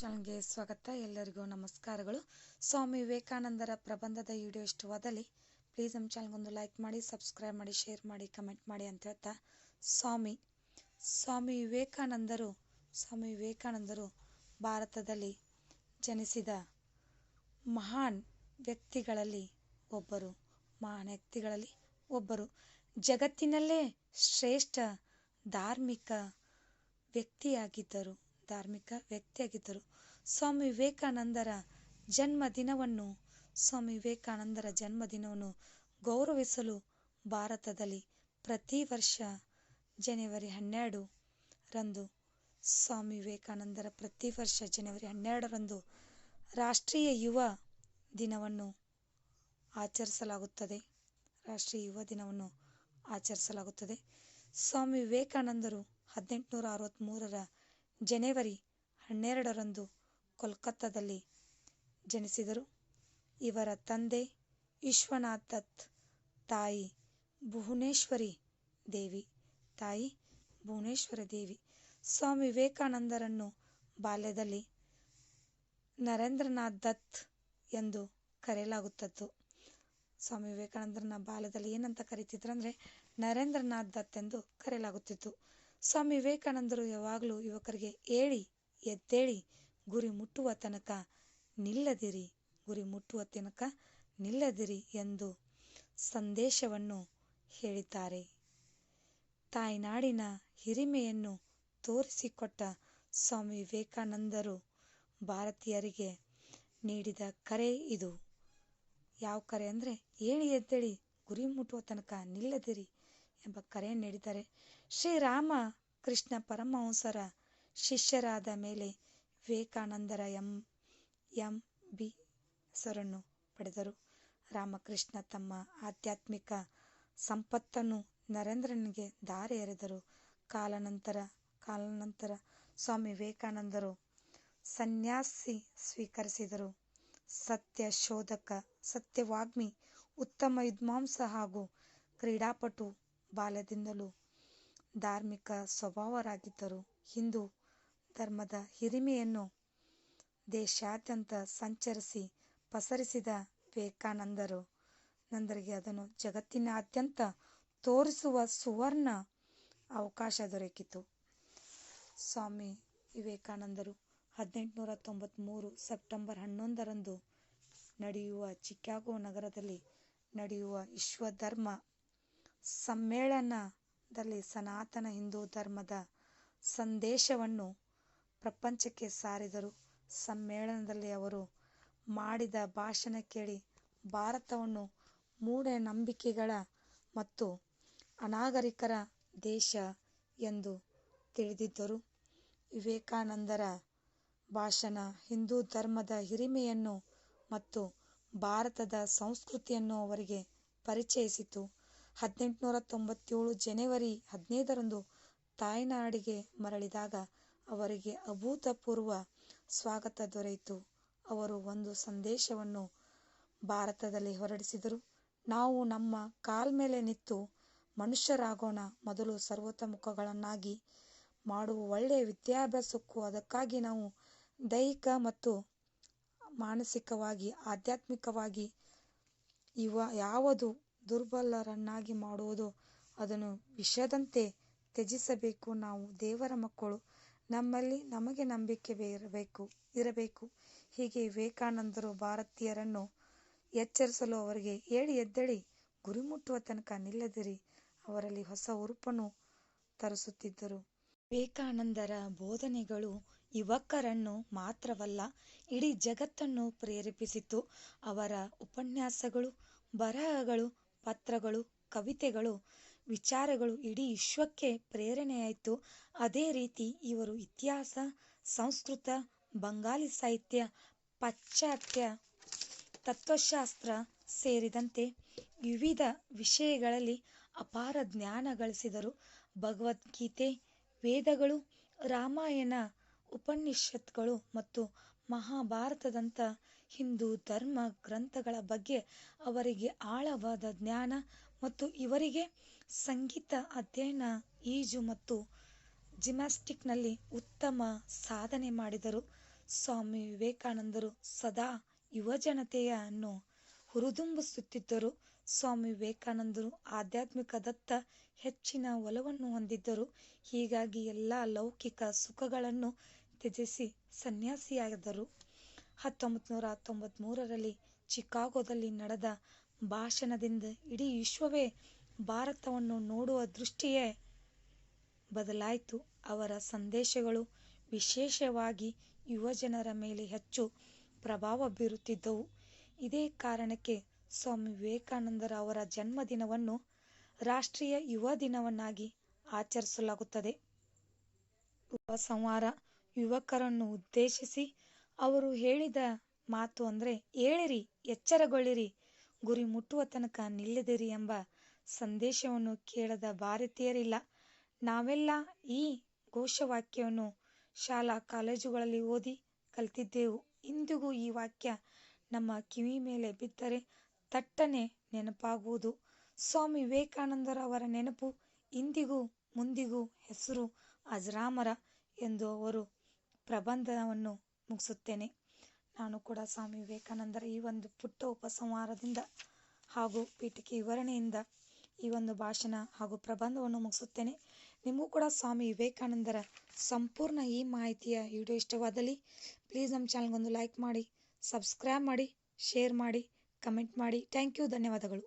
ಚಾನಲ್ಗೆ ಸ್ವಾಗತ. ಎಲ್ಲರಿಗೂ ನಮಸ್ಕಾರಗಳು. ಸ್ವಾಮಿ ವಿವೇಕಾನಂದರ ಪ್ರಬಂಧದ ವಿಡಿಯೋ ಇಷ್ಟವಾದಲ್ಲಿ ಪ್ಲೀಸ್ ನಮ್ಮ ಚಾನಲ್ಗೊಂದು ಲೈಕ್ ಮಾಡಿ ಸಬ್ಸ್ಕ್ರೈಬ್ ಮಾಡಿ ಶೇರ್ ಮಾಡಿ ಕಮೆಂಟ್ ಮಾಡಿ ಅಂತ ಹೇಳ್ತಾ ಸ್ವಾಮಿ. ಸ್ವಾಮಿ ವಿವೇಕಾನಂದರು ಸ್ವಾಮಿ ವಿವೇಕಾನಂದರು ಭಾರತದಲ್ಲಿ ಜನಿಸಿದ ಮಹಾನ್ ವ್ಯಕ್ತಿಗಳಲ್ಲಿ ಒಬ್ಬರು, ಮಹಾನ್ ವ್ಯಕ್ತಿಗಳಲ್ಲಿ ಒಬ್ಬರು. ಜಗತ್ತಿನಲ್ಲೇ ಶ್ರೇಷ್ಠ ಧಾರ್ಮಿಕ ವ್ಯಕ್ತಿಯಾಗಿದ್ದರು. ಧಾರ್ಮಿಕ ವ್ಯಕ್ತಿಯಾಗಿದ್ದರು. ಸ್ವಾಮಿ ವಿವೇಕಾನಂದರ ಜನ್ಮದಿನವನ್ನು ಸ್ವಾಮಿ ವಿವೇಕಾನಂದರ ಜನ್ಮದಿನವನ್ನು ಗೌರವಿಸಲು ಭಾರತದಲ್ಲಿ ಪ್ರತಿ ವರ್ಷ ಜನವರಿ ಹನ್ನೆರಡು ರಂದು, ಸ್ವಾಮಿ ವಿವೇಕಾನಂದರ ಪ್ರತಿ ವರ್ಷ ಜನವರಿ ಹನ್ನೆರಡರಂದು ರಾಷ್ಟ್ರೀಯ ಯುವ ದಿನವನ್ನು ಆಚರಿಸಲಾಗುತ್ತದೆ. ರಾಷ್ಟ್ರೀಯ ಯುವ ದಿನವನ್ನು ಆಚರಿಸಲಾಗುತ್ತದೆ. ಸ್ವಾಮಿ ವಿವೇಕಾನಂದರು ಹದಿನೆಂಟುನೂರ ಅರವತ್ತ್ಮೂರರ ಜನವರಿ ಹನ್ನೆರಡರಂದು ಕೋಲ್ಕತ್ತಾದಲ್ಲಿ ಜನಿಸಿದರು. ಇವರ ತಂದೆ ವಿಶ್ವನಾಥ್ ದತ್, ತಾಯಿ ಭುವನೇಶ್ವರಿ ದೇವಿ, ತಾಯಿ ಭುವನೇಶ್ವರಿ ದೇವಿ. ಸ್ವಾಮಿ ವಿವೇಕಾನಂದರನ್ನು ಬಾಲ್ಯದಲ್ಲಿ ನರೇಂದ್ರನಾಥ್ ದತ್ ಎಂದು ಕರೆಯಲಾಗುತ್ತಿತ್ತು. ಸ್ವಾಮಿ ವಿವೇಕಾನಂದರನ್ನ ಬಾಲ್ಯದಲ್ಲಿ ಏನಂತ ಕರೀತಿದ್ರು ಅಂದರೆ ನರೇಂದ್ರನಾಥ್ ದತ್ ಎಂದು ಕರೆಯಲಾಗುತ್ತಿತ್ತು. ಸ್ವಾಮಿ ವಿವೇಕಾನಂದರು ಯಾವಾಗಲೂ ಯುವಕರಿಗೆ ಏಳಿ ಎದ್ದೇಳಿ, ಗುರಿ ಮುಟ್ಟುವ ತನಕ ನಿಲ್ಲದಿರಿ, ಗುರಿ ಮುಟ್ಟುವ ತನಕ ನಿಲ್ಲದಿರಿ ಎಂದು ಸಂದೇಶವನ್ನು ಹೇಳಿದ್ದಾರೆ. ತಾಯ್ನಾಡಿನ ಹಿರಿಮೆಯನ್ನು ತೋರಿಸಿಕೊಟ್ಟ ಸ್ವಾಮಿ ವಿವೇಕಾನಂದರು ಭಾರತೀಯರಿಗೆ ನೀಡಿದ ಕರೆ ಇದು. ಯಾವ ಕರೆ ಅಂದರೆ ಏಳಿ ಎದ್ದೇಳಿ, ಗುರಿ ಮುಟ್ಟುವ ತನಕ ನಿಲ್ಲದಿರಿ ಎಂಬ ಕರೆ ನೀಡಿದ್ದಾರೆ. ಶ್ರೀರಾಮ ಕೃಷ್ಣ ಪರಮಹಂಸರ ಶಿಷ್ಯರಾದ ಮೇಲೆ ವಿವೇಕಾನಂದರ ಎಂ ಎಂ ಬಿ ಹೆಸರನ್ನು ಪಡೆದರು. ರಾಮಕೃಷ್ಣ ತಮ್ಮ ಆಧ್ಯಾತ್ಮಿಕ ಸಂಪತ್ತನ್ನು ನರೇಂದ್ರನಿಗೆ ದಾರಿ ಎರೆದರು. ಕಾಲಾನಂತರ ಕಾಲಾನಂತರ ಸ್ವಾಮಿ ವಿವೇಕಾನಂದರು ಸನ್ಯಾಸಿ ಸ್ವೀಕರಿಸಿದರು. ಸತ್ಯ ಶೋಧಕ, ಸತ್ಯವಾಗ್ಮಿ, ಉತ್ತಮ ವಿದ್ವಾಂಸ ಹಾಗೂ ಕ್ರೀಡಾಪಟು ಬಾಲ್ಯದಿಂದಲೂ ಧಾರ್ಮಿಕ ಸ್ವಭಾವರಾಗಿದ್ದರು. ಹಿಂದೂ ಧರ್ಮದ ಹಿರಿಮೆಯನ್ನು ದೇಶಾದ್ಯಂತ ಸಂಚರಿಸಿ ಪಸರಿಸಿದ ವಿವೇಕಾನಂದರು. ನಂದರಿಗೆ ಅದನ್ನು ಜಗತ್ತಿನಾದ್ಯಂತ ತೋರಿಸುವ ಸುವರ್ಣ ಅವಕಾಶ ದೊರಕಿತು. ಸ್ವಾಮಿ ವಿವೇಕಾನಂದರು ಹದಿನೆಂಟುನೂರ ತೊಂಬತ್ತ್ಮೂರು ಸೆಪ್ಟೆಂಬರ್ ಹನ್ನೊಂದರಂದು ನಡೆಯುವ ಚಿಕಾಗೋ ನಗರದಲ್ಲಿ ನಡೆಯುವ ವಿಶ್ವ ಧರ್ಮ ಸಮ್ಮೇಳನದಲ್ಲಿ ಸನಾತನ ಹಿಂದೂ ಧರ್ಮದ ಸಂದೇಶವನ್ನು ಪ್ರಪಂಚಕ್ಕೆ ಸಾರಿದರು. ಸಮ್ಮೇಳನದಲ್ಲಿ ಅವರು ಮಾಡಿದ ಭಾಷಣ ಕೇಳಿ ಭಾರತವನ್ನು ಮೂಢನಂಬಿಕೆಗಳ ಮತ್ತು ಅನಾಗರಿಕರ ದೇಶ ಎಂದು ತಿಳಿದಿದ್ದರು. ವಿವೇಕಾನಂದರ ಭಾಷಣ ಹಿಂದೂ ಧರ್ಮದ ಹಿರಿಮೆಯನ್ನು ಮತ್ತು ಭಾರತದ ಸಂಸ್ಕೃತಿಯನ್ನು ಅವರಿಗೆ ಪರಿಚಯಿಸಿತು. ಹದಿನೆಂಟುನೂರ ತೊಂಬತ್ತೇಳು ಜನವರಿ ಹದಿನೈದರಂದು ತಾಯ್ನಾಡಿಗೆ ಮರಳಿದಾಗ ಅವರಿಗೆ ಅಭೂತಪೂರ್ವ ಸ್ವಾಗತ ದೊರೆಯಿತು. ಅವರು ಒಂದು ಸಂದೇಶವನ್ನು ಭಾರತದಲ್ಲಿ ಹೊರಡಿಸಿದರು. ನಾವು ನಮ್ಮ ಕಾಲ್ಮೇಲೆ ನಿಂತು ಮನುಷ್ಯರಾಗೋಣ, ಮೊದಲು ಸರ್ವತೋಮುಖಗಳನ್ನಾಗಿ ಮಾಡುವ ಒಳ್ಳೆಯ ವಿದ್ಯಾಭ್ಯಾಸಕ್ಕೂ ಅದಕ್ಕಾಗಿ ನಾವು ದೈಹಿಕ ಮತ್ತು ಮಾನಸಿಕವಾಗಿ, ಆಧ್ಯಾತ್ಮಿಕವಾಗಿ ಇವ ಯಾವುದು ದುರ್ಬಲರನ್ನಾಗಿ ಮಾಡುವುದು ಅದನ್ನು ವಿಷದಂತೆ ತ್ಯಜಿಸಬೇಕು. ನಾವು ದೇವರ ಮಕ್ಕಳು, ನಮ್ಮಲ್ಲಿ ನಮಗೆ ನಂಬಿಕೆ ಇರಬೇಕು ಇರಬೇಕು. ಹೀಗೆ ವಿವೇಕಾನಂದರು ಭಾರತೀಯರನ್ನು ಎಚ್ಚರಿಸಲು ಅವರಿಗೆ ಹೇಳಿ ಎದ್ದಳಿ ಗುರಿ ಮುಟ್ಟುವ ತನಕ ನಿಲ್ಲದಿರಿ, ಅವರಲ್ಲಿ ಹೊಸ ಉರುಪನ್ನು ತರಿಸುತ್ತಿದ್ದರು. ವಿವೇಕಾನಂದರ ಬೋಧನೆಗಳು ಯುವಕರನ್ನು ಮಾತ್ರವಲ್ಲ, ಇಡೀ ಜಗತ್ತನ್ನು ಪ್ರೇರೇಪಿಸಿತು ಅವರ ಉಪನ್ಯಾಸಗಳು, ಬರಹಗಳು ಪತ್ರಗಳು, ಕವಿತೆಗಳು, ವಿಚಾರಗಳು ಇಡೀ ವಿಶ್ವಕ್ಕೆ ಪ್ರೇರಣೆಯಾಯಿತು. ಅದೇ ರೀತಿ ಇವರು ಇತಿಹಾಸ, ಸಂಸ್ಕೃತ ಬಂಗಾಲಿ ಸಾಹಿತ್ಯ, ಪಾಶ್ಚಾತ್ಯ ತತ್ವಶಾಸ್ತ್ರ ಸೇರಿದಂತೆ ವಿವಿಧ ವಿಷಯಗಳಲ್ಲಿ ಅಪಾರ ಜ್ಞಾನ ಗಳಿಸಿದರು. ಭಗವದ್ಗೀತೆ, ವೇದಗಳು, ರಾಮಾಯಣ, ಉಪನಿಷತ್ಗಳು ಮತ್ತು ಮಹಾಭಾರತದಂಥ ಹಿಂದೂ ಧರ್ಮ ಗ್ರಂಥಗಳ ಬಗ್ಗೆ ಅವರಿಗೆ ಆಳವಾದ ಜ್ಞಾನ ಮತ್ತು ಇವರಿಗೆ ಸಂಗೀತ ಅಧ್ಯಯನ, ಈಜು ಮತ್ತು ಜಿಮ್ನಾಸ್ಟಿಕ್ನಲ್ಲಿ ಉತ್ತಮ ಸಾಧನೆ ಮಾಡಿದರು. ಸ್ವಾಮಿ ವಿವೇಕಾನಂದರು ಸದಾ ಯುವಜನತೆಯನ್ನು ಹುರಿದುಂಬಿಸುತ್ತಿದ್ದರು. ಸ್ವಾಮಿ ವಿವೇಕಾನಂದರು ಆಧ್ಯಾತ್ಮಿಕದತ್ತ ಹೆಚ್ಚಿನ ಒಲವನ್ನು ಹೊಂದಿದ್ದರು. ಹೀಗಾಗಿ ಎಲ್ಲ ಲೌಕಿಕ ಸುಖಗಳನ್ನು ತ್ಯಜಿಸಿ ಸನ್ಯಾಸಿಯಾದರು. ಹತ್ತೊಂಬತ್ತು ನೂರ ತೊಂಬತ್ಮೂರರಲ್ಲಿ ಚಿಕಾಗೋದಲ್ಲಿ ನಡೆದ ಭಾಷಣದಿಂದ ಇಡೀ ವಿಶ್ವವೇ ಭಾರತವನ್ನು ನೋಡುವ ದೃಷ್ಟಿಯೇ ಬದಲಾಯಿತು. ಅವರ ಸಂದೇಶಗಳು ವಿಶೇಷವಾಗಿ ಯುವಜನರ ಮೇಲೆ ಹೆಚ್ಚು ಪ್ರಭಾವ ಬೀರುತ್ತಿದ್ದವು. ಇದೇ ಕಾರಣಕ್ಕೆ ಸ್ವಾಮಿ ವಿವೇಕಾನಂದರ ಅವರ ಜನ್ಮದಿನವನ್ನು ರಾಷ್ಟ್ರೀಯ ಯುವ ದಿನವನ್ನಾಗಿ ಆಚರಿಸಲಾಗುತ್ತದೆ. ಉಪಸಂಹಾರ ಯುವಕರನ್ನು ಉದ್ದೇಶಿಸಿ ಅವರು ಹೇಳಿದ ಮಾತು ಅಂದರೆ, ಏಳಿರಿ, ಎಚ್ಚರಗೊಳ್ಳಿರಿ, ಗುರಿ ಮುಟ್ಟುವ ತನಕ ನಿಲ್ಲದಿರಿ ಎಂಬ ಸಂದೇಶವನ್ನು ಕೇಳದ ಭಾರತೀಯರಿಲ್ಲ. ನಾವೆಲ್ಲ ಈ ಘೋಷವಾಕ್ಯವನ್ನು ಶಾಲಾ ಕಾಲೇಜುಗಳಲ್ಲಿ ಓದಿ ಕಲ್ತಿದ್ದೆವು. ಇಂದಿಗೂ ಈ ವಾಕ್ಯ ನಮ್ಮ ಕಿವಿ ಮೇಲೆ ಬಿದ್ದರೆ ತಟ್ಟನೆ ನೆನಪಾಗುವುದು. ಸ್ವಾಮಿ ವಿವೇಕಾನಂದರ ಅವರ ನೆನಪು ಇಂದಿಗೂ ಮುಂದಿಗೂ ಹೆಸರು ಅಜರಾಮರ ಎಂದು ಅವರು ಪ್ರಬಂಧವನ್ನು ಮುಗಿಸುತ್ತೇನೆ. ನಾನು ಕೂಡ ಸ್ವಾಮಿ ವಿವೇಕಾನಂದರ ಈ ಒಂದು ಪುಟ್ಟ ಉಪಸಂಹಾರದಿಂದ ಹಾಗೂ ಪೀಠಿಕೆ ವಿವರಣೆಯಿಂದ ಈ ಒಂದು ಭಾಷಣ ಹಾಗೂ ಪ್ರಬಂಧವನ್ನು ಮುಗಿಸುತ್ತೇನೆ. ನಿಮಗೂ ಕೂಡ ಸ್ವಾಮಿ ವಿವೇಕಾನಂದರ ಸಂಪೂರ್ಣ ಈ ಮಾಹಿತಿಯ ವಿಡಿಯೋ ಇಷ್ಟವಾದಲ್ಲಿ ಪ್ಲೀಸ್ ನಮ್ಮ ಚಾನಲ್ಗೊಂದು ಲೈಕ್ ಮಾಡಿ ಸಬ್ಸ್ಕ್ರೈಬ್ ಮಾಡಿ ಶೇರ್ ಮಾಡಿ ಕಮೆಂಟ್ ಮಾಡಿ. ಥ್ಯಾಂಕ್ ಯು ಧನ್ಯವಾದಗಳು.